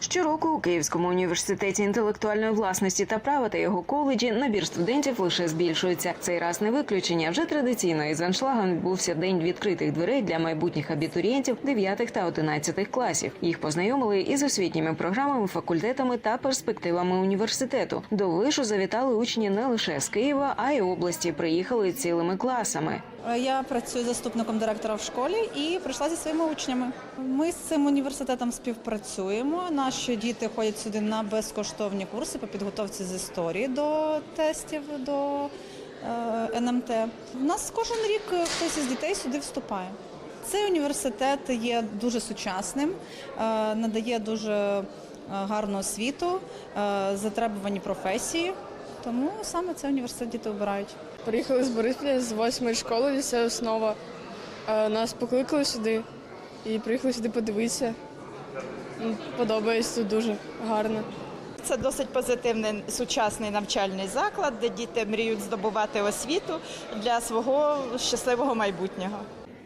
Щороку у Київському університеті інтелектуальної власності та права та його коледжі набір студентів лише збільшується. Цей раз не виключення. Вже традиційно із аншлагом відбувся день відкритих дверей для майбутніх абітурієнтів 9 та 11 класів. Їх познайомили із освітніми програмами, факультетами та перспективами університету. До вишу завітали учні не лише з Києва, а й області. Приїхали цілими класами. Я працюю заступником директора в школі і прийшла зі своїми учнями. Ми з цим університетом співпрацюємо. Наші діти ходять сюди на безкоштовні курси по підготовці з історії до тестів до е, НМТ. У нас кожен рік хтось із дітей сюди вступає. Цей університет є дуже сучасним, е, надає дуже е, гарну освіту, е, затребувані професії. Тому саме цей університет діти обирають. Приїхали з Борисполя з восьмої школи, ліцею основа. Нас покликали сюди і приїхали сюди подивитися. Подобається тут дуже гарно. Це досить позитивний сучасний навчальний заклад, де діти мріють здобувати освіту для свого щасливого майбутнього.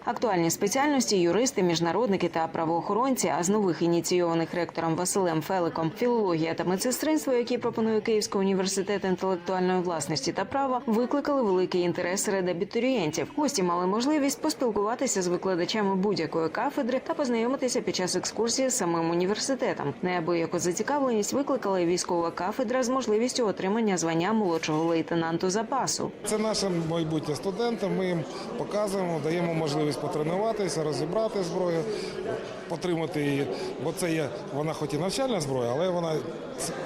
Актуальні спеціальності юристи, міжнародники та правоохоронці. А з нових ініційованих ректором Василем Феликом філологія та медсестринство, які пропонує Київський університет інтелектуальної власності та права, викликали великий інтерес серед абітурієнтів. Гості мали можливість поспілкуватися з викладачами будь-якої кафедри та познайомитися під час екскурсії з самим університетом. Неабияку зацікавленість викликала і військова кафедра з можливістю отримання звання молодшого лейтенанту запасу. Це наше майбутнє студенти. Ми їм показуємо, даємо можливість потренуватися, розібрати зброю, потримати її. Бо це є вона, хоч і навчальна зброя, але вона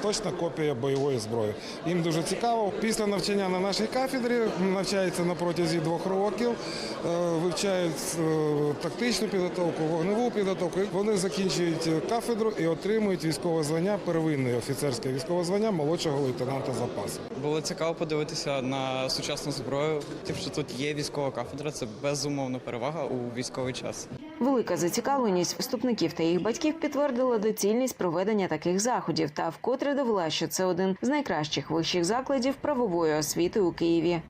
точна копія бойової зброї. Їм дуже цікаво. Після навчання на нашій кафедрі навчаються на протязі двох років, е, вивчають е, тактичну підготовку, вогневу підготовку. Вони закінчують кафедру і отримують військове звання, первинне офіцерське військове звання молодшого лейтенанта запасу. Було цікаво подивитися на сучасну зброю. Тим, що тут є військова кафедра, це безумовно перевага у військовий час. Велика зацікавленість вступників та їх батьків підтвердила доцільність проведення таких заходів та вкотре довела, що це один з найкращих вищих закладів правової освіти у Києві.